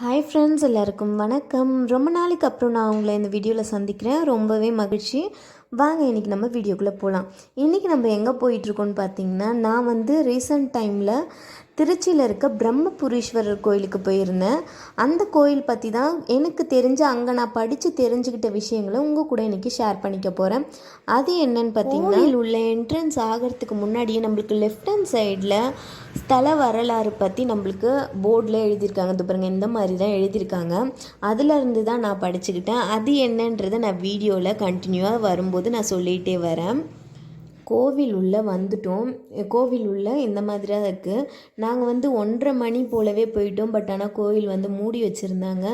Hi friends எல்லாருக்கும் வணக்கம். ரொம்ப நாளைக்கு அப்புறம் நான் உங்களை இந்த வீடியோவில் சந்திக்கிறேன். ரொம்பவே மகிழ்ச்சி. வாங்க இன்றைக்கி நம்ம வீடியோக்குள்ளே போகலாம் இன்றைக்கி நம்ம எங்கே போயிட்டுருக்கோன்னு பார்த்தீங்கன்னா நான் வந்து ரீசெண்ட் டைமில் திருச்சியில் இருக்க பிரம்மபுரீஸ்வரர் கோயிலுக்கு போயிருந்தேன். அந்த கோயில் பற்றி தான் எனக்கு தெரிஞ்ச அங்கே நான் படித்து தெரிஞ்சுக்கிட்ட விஷயங்களை உங்கள் கூட இன்றைக்கி ஷேர் பண்ணிக்க போகிறேன் அது என்னன்னு பார்த்தீங்கன்னா கோயில் உள்ள என்ட்ரன்ஸ் ஆகிறதுக்கு முன்னாடியே நம்மளுக்கு லெஃப்ட் ஹேண்ட் சைடில் ஸ்தல வரலாறு பற்றி நம்மளுக்கு போர்டில் எழுதியிருக்காங்க. இது பாருங்கள் இந்த மாதிரி தான் எழுதியிருக்காங்க. அதுலேருந்து தான் நான் படிச்சுக்கிட்டேன். அது என்னன்றதை நான் வீடியோவில் கண்டினியூவாக வரும்போது நான் சொல்லிகிட்டே வரேன். கோவில் உள்ளே வந்துட்டோம். கோவில் உள்ளே இந்த மாதிரி தான் இருக்குது நாங்கள் வந்து ஒன்றரை மணி போலவே போயிட்டோம். பட் ஆனால் கோவில் வந்து மூடி வச்சுருந்தாங்க.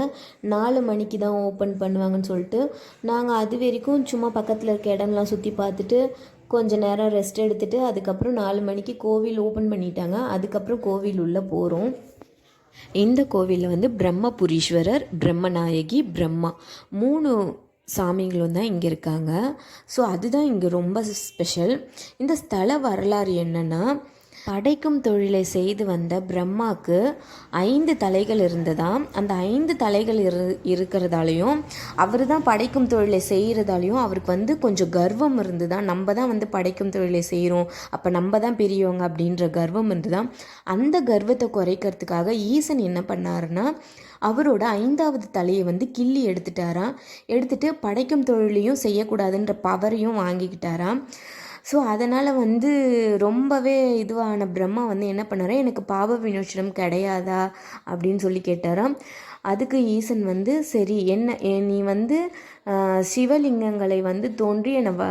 நாலு மணிக்கு தான் ஓப்பன் பண்ணுவாங்கன்னு சொல்லிட்டு நாங்கள் அது வரைக்கும் சும்மா பக்கத்தில் இருக்க இடம்லாம் சுற்றி பார்த்துட்டு கொஞ்ச நேரம் ரெஸ்ட் எடுத்துகிட்டு அதுக்கப்புறம் நாலு மணிக்கு கோவில் ஓப்பன் பண்ணிட்டாங்க. அதுக்கப்புறம் கோவில் உள்ளே போகிறோம் இந்த கோவிலில் வந்து பிரம்மபுரீஸ்வரர் பிரம்மநாயகி பிரம்மா. மூணு சாமிகளும் தான் இங்கே இருக்காங்க. ஸோ அதுதான் இங்கே ரொம்ப ஸ்பெஷல் இந்த ஸ்தல வரலாறு என்னென்னா படைக்கும் தொழிலை செய்து வந்த பிரம்மாவுக்கு ஐந்து தலைகள் இருந்ததாம். அந்த ஐந்து தலைகள் இரு இருக்கிறதாலையும் அவர் தான் படைக்கும் தொழிலை செய்கிறதாலையும் அவருக்கு வந்து கொஞ்சம் கர்வம் இருந்துதான் நம்ம தான் வந்து படைக்கும் தொழிலை செய்கிறோம் அப்போ நம்ம தான் பெரியவங்க அப்படின்ற கர்வம் இருந்துதான் அந்த கர்வத்தை குறைக்கிறதுக்காக ஈசன் என்ன பண்ணாருன்னா அவரோட ஐந்தாவது தலையை வந்து கிள்ளி எடுத்துட்டாராம். எடுத்துட்டு படைக்கும் தொழிலையும் செய்யக்கூடாதுன்ற பவரையும் வாங்கிக்கிட்டாராம். ஸோ அதனால் வந்து ரொம்பவே இதுவான பிரம்மா வந்து என்ன பண்ணாரா? எனக்கு பாவ வினோச்சனம் கிடையாதா? அப்படின்னு சொல்லி கேட்டாராம். அதுக்கு ஈசன் வந்து சரி என்ன நீ வந்து சிவலிங்கங்களை வந்து தோன்றி என்னை வ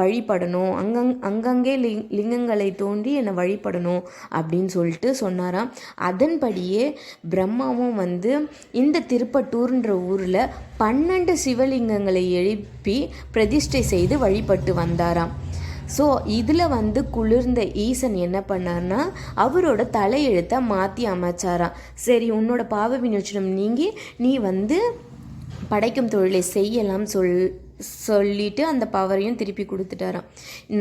வழிபடணும். அங்கங் அங்கங்கே லிங் லிங்கங்களை தோன்றி என்னை வழிபடணும். அப்படின்னு சொல்லிட்டு சொன்னாராம். அதன்படியே பிரம்மாவும் வந்து இந்த திருப்பட்டூர்ன்ற ஊரில் பன்னெண்டு சிவலிங்கங்களை எழுப்பி பிரதிஷ்டை செய்து வழிபட்டு வந்தாராம். ஸோ இதில் வந்து குளிர்ந்த ஈசன் என்ன பண்ணார்னா அவரோட தலையெழுத்தை மாற்றி அமைச்சாராம் சரி உன்னோட பாவ வினோச்சனம் நீங்கி நீ வந்து படைக்கும் தொழிலை செய்யலாம் சொல் சொல்லிட்டு அந்த பவரையும் திருப்பி கொடுத்துட்டாராம்.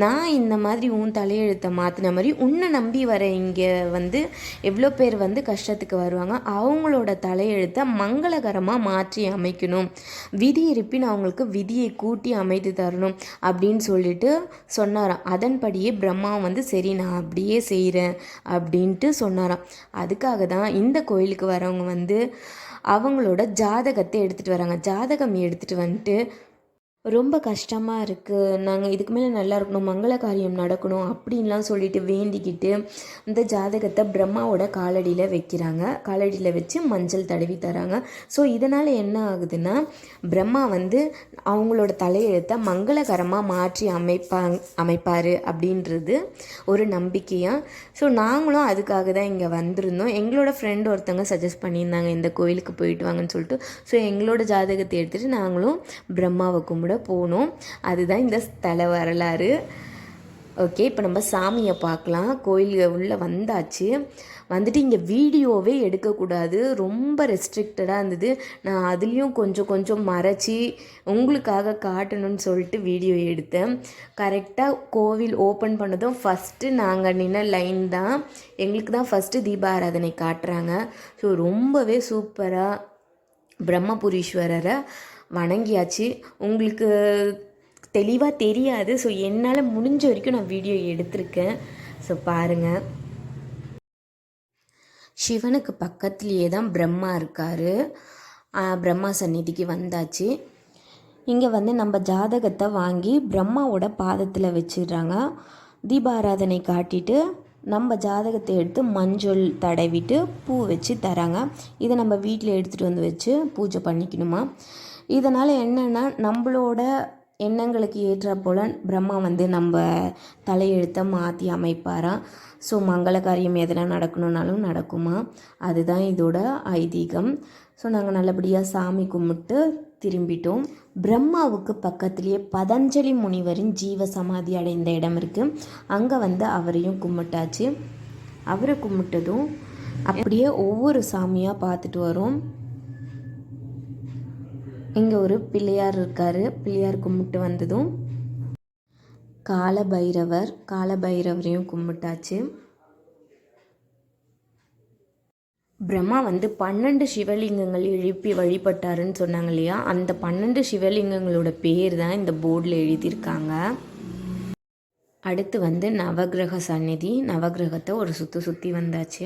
நான் இந்த மாதிரி உன் தலையெழுத்தை மாற்றின மாதிரி உன்னை நம்பி வர இங்கே வந்து எவ்வளோ பேர் வந்து கஷ்டத்துக்கு வருவாங்க அவங்களோட தலையெழுத்தை மங்களகரமாக மாற்றி அமைக்கணும். விதி இருப்பின் அவங்களுக்கு விதியை கூட்டி அமைத்து தரணும் அப்படின்னு சொல்லிட்டு சொன்னாராம். அதன்படியே பிரம்மா வந்து சரி நான் அப்படியே செய்கிறேன் அப்படின்ட்டு சொன்னாராம். அதுக்காக தான் இந்த கோயிலுக்கு வரவங்க வந்து அவங்களோட ஜாதகத்தை எடுத்துகிட்டு வராங்க. ஜாதகம் எடுத்துகிட்டு வந்துட்டு ரொம்ப கஷ்டமாக இருக்குது நாங்கள் இதுக்கு மேலே நல்லா இருக்கணும் மங்கள காரியம் நடக்கணும் அப்படின்லாம் சொல்லிட்டு வேண்டிக்கிட்டு இந்த ஜாதகத்தை பிரம்மாவோட காலடியில் வைக்கிறாங்க. காலடியில் வச்சு மஞ்சள் தடவி தராங்க. ஸோ இதனால் என்ன ஆகுதுன்னா பிரம்மா வந்து அவங்களோட தலையெழுத்தை மங்களகரமாக மாற்றி அமைப்பாங் அமைப்பார் அப்படின்றது ஒரு நம்பிக்கையாக ஸோ நாங்களும் அதுக்காக தான் இங்கே வந்திருந்தோம். எங்களோட ஃப்ரெண்ட் ஒருத்தவங்க சஜஸ்ட் பண்ணியிருந்தாங்க இந்த கோயிலுக்கு போயிட்டு வாங்கன்னு சொல்லிட்டு. ஸோ எங்களோட ஜாதகத்தை எடுத்துகிட்டு நாங்களும் பிரம்மாவை கும்பிட போகணும். அதுதான் இந்த ஸ்தல வரலாறு. ஓகே இப்போ நம்ம சாமியை பார்க்கலாம். கோயில் உள்ளே வந்தாச்சு. வந்துட்டு இங்கே வீடியோவே எடுக்கக்கூடாது. ரொம்ப ரெஸ்ட்ரிக்டடாக இருந்தது. நான் அதுலேயும் கொஞ்சம் கொஞ்சம் மறைச்சி உங்களுக்காக காட்டணும்னு சொல்லிட்டு வீடியோ எடுத்தேன். கரெக்டாக கோவில் ஓப்பன் பண்ணதும் ஃபஸ்ட்டு நாங்கள் நின்ன லைன் தான். எங்களுக்கு தான் ஃபஸ்ட்டு தீபாராதனை காட்டுறாங்க. ஸோ ரொம்பவே சூப்பராக பிரம்மபுரீஸ்வரரை வணங்கியாச்சு. உங்களுக்கு தெளிவாக தெரியாது. ஸோ என்னால் முடிஞ்ச வரைக்கும் நான் வீடியோ எடுத்திருக்கேன். ஸோ பாருங்கள் சிவனுக்கு பக்கத்துலேயே தான் பிரம்மா இருக்கார். பிரம்மா சந்நிதிக்கு வந்தாச்சு. இங்கே வந்து நம்ம ஜாதகத்தை வாங்கி பிரம்மாவோட பாதத்தில் வச்சிடுறாங்க. தீபாராதனை காட்டிட்டு நம்ம ஜாதகத்தை எடுத்து மஞ்சள் தடவிட்டு பூ வச்சு தராங்க. இதை நம்ம வீட்டில் எடுத்துகிட்டு வந்து வச்சு பூஜை பண்ணிக்கணுமா? இதனால் என்னென்னா நம்மளோட எண்ணங்களுக்கு ஏற்ற போல் பிரம்மா வந்து நம்ம தலையெழுத்தை மாற்றி அமைப்பாராம் ஸோ மங்கள காரியம் எதனா நடக்கணுன்னாலும் நடக்குமா? அதுதான் இதோட ஐதீகம். ஸோ நாங்கள் நல்லபடியாக சாமி கும்பிட்டு திரும்பிட்டோம். பிரம்மாவுக்கு பக்கத்துலேயே பதஞ்சலி முனிவரின் ஜீவ சமாதி அடைந்த இடம் இருக்குது அங்கே வந்து அவரையும் கும்பிட்டாச்சு. அவரை கும்பிட்டதும் அப்படியே ஒவ்வொரு சாமியாக பார்த்துட்டு வரோம். இங்கே ஒரு பிள்ளையார் இருக்கார். பிள்ளையார் கும்பிட்டு வந்ததும் கால பைரவர் கால பைரவரையும் கும்பிட்டாச்சு. பிரம்மா வந்து பன்னெண்டு சிவலிங்கங்கள் எழுப்பி வழிபட்டாருன்னு சொன்னாங்க இல்லையா? அந்த பன்னெண்டு சிவலிங்கங்களோட பேர் தான் இந்த போர்டில் எழுதியிருக்காங்க. அடுத்து வந்து நவக்கிரக சந்நிதி நவக்கிரகத்தை ஒரு சுற்றி சுற்றி வந்தாச்சு.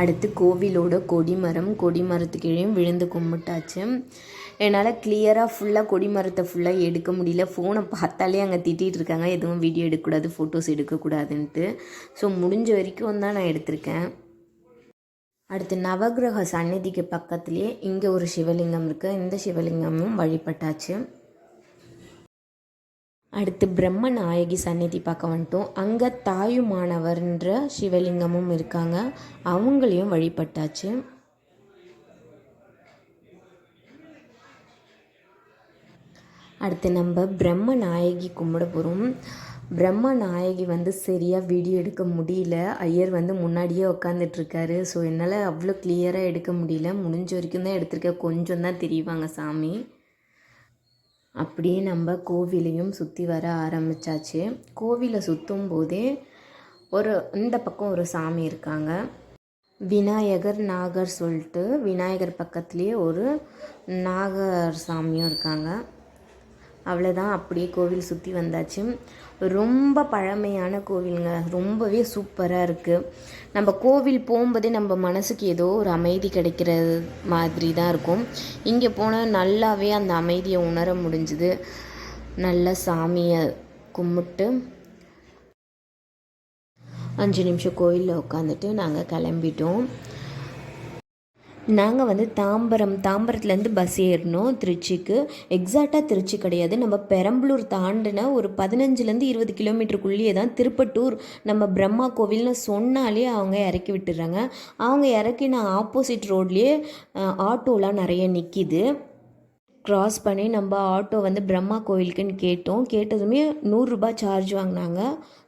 அடுத்து கோவிலோட கொடிமரம் கொடிமரத்துக்கு விழுந்து கும்பிட்டாச்சு. என்னால் கிளியராக ஃபுல்லாக கொடிமரத்தை ஃபுல்லாக எடுக்க முடியல. ஃபோனை பார்த்தாலே அங்கே திட்டிகிட்டு இருக்காங்க. எதுவும் வீடியோ எடுக்கக்கூடாது ஃபோட்டோஸ் எடுக்கக்கூடாதுன்ட்டு. ஸோ முடிஞ்ச வரைக்கும் தான் நான் எடுத்திருக்கேன். அடுத்து நவக்கிரக சந்நிதிக்கு பக்கத்துலேயே இங்கே ஒரு சிவலிங்கம் இருக்குது இந்த சிவலிங்கமும் வழிபட்டாச்சு. அடுத்து பிரம்ம நாயகி சந்நிதி பார்க்க வந்துட்டோம். அங்கே தாயுமானவர்ன்ற சிவலிங்கமும் இருக்காங்க. அவங்களையும் வழிபட்டாச்சு. அடுத்து நம்ம பிரம்ம நாயகி கும்பிட போகிறோம் பிரம்ம நாயகி வந்து சரியாக வீடியோ எடுக்க முடியல. ஐயர் வந்து முன்னாடியே உட்காந்துட்ருக்காரு ஸோ என்னால் அவ்வளோ கிளியராக எடுக்க முடியல. முடிஞ்ச வரைக்கும் தான் எடுத்திருக்கேன். கொஞ்சம் தான் தெரியுவாங்க சாமி. அப்படியே நம்ம கோவிலையும் சுற்றி வர ஆரம்பித்தாச்சு கோவிலை சுற்றும் போதே ஒரு இந்த பக்கம் ஒரு சாமி இருக்காங்க. விநாயகர் நாகர் சொல்லிட்டு விநாயகர் பக்கத்துலேயே ஒரு நாகர் சாமியும் இருக்காங்க. அவ்வளோதான் அப்படியே கோவில் சுற்றி வந்தாச்சு. ரொம்ப பழமையான கோவிலுங்க. ரொம்பவே சூப்பராக இருக்குது நம்ம கோவில் போகும்போதே நம்ம மனசுக்கு ஏதோ ஒரு அமைதி கிடைக்கிறது மாதிரி தான் இருக்கும். இங்கே போனால் நல்லாவே அந்த அமைதியை உணர முடிஞ்சுது. நல்ல சாமியை கும்பிட்டு அஞ்சு நிமிஷம் கோயிலில் உட்காந்துட்டு நாங்கள் கிளம்பிட்டோம். நாங்கள் வந்து தாம்பரம் தாம்பரத்துலேருந்து பஸ் ஏறினோம் திருச்சிக்கு. எக்ஸாக்டாக திருச்சி கிடையாது. நம்ம பெரம்பலூர் தாண்டின ஒரு பதினஞ்சுலேருந்து இருபது கிலோமீட்டருக்குள்ளேயே தான் திருப்பட்டூர் நம்ம பிரம்மா கோவில்னு சொன்னாலே அவங்க இறக்கி விட்டுறாங்க. அவங்க இறக்கின ஆப்போசிட் ரோட்லேயே ஆட்டோலாம் நிறைய நிற்கிது க்ராஸ் பண்ணி நம்ம ஆட்டோ வந்து பிரம்மா கோவிலுக்குன்னு கேட்டோம். கேட்டதுமே நூறுரூபா சார்ஜ் வாங்கினாங்க.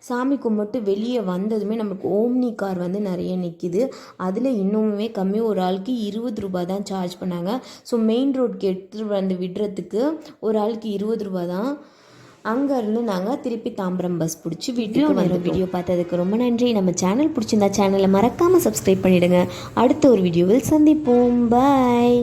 சாமி கும்பிட்டு வெளியே வந்ததுமே நமக்கு ஓம்னி கார் வந்து நிறைய நிற்கிது அதில் இன்னுமே கம்மி ஒரு ஆளுக்கு இருபது ரூபா தான் சார்ஜ் பண்ணாங்க. ஸோ மெயின் ரோட்க்கு எடுத்துகிட்டு வந்து விடுறதுக்கு ஒரு ஆளுக்கு இருபது ரூபா தான். அங்கேருந்து நாங்கள் திருப்பி தாம்பரம் பஸ் பிடிச்சி வீட்டுக்கு வந்த வீடியோ பார்த்ததுக்கு ரொம்ப நன்றி. நம்ம சேனல் பிடிச்சிருந்தா சேனலை மறக்காமல் சப்ஸ்கிரைப் பண்ணிவிடுங்க அடுத்த ஒரு வீடியோவில் சந்திப்போம். பாய்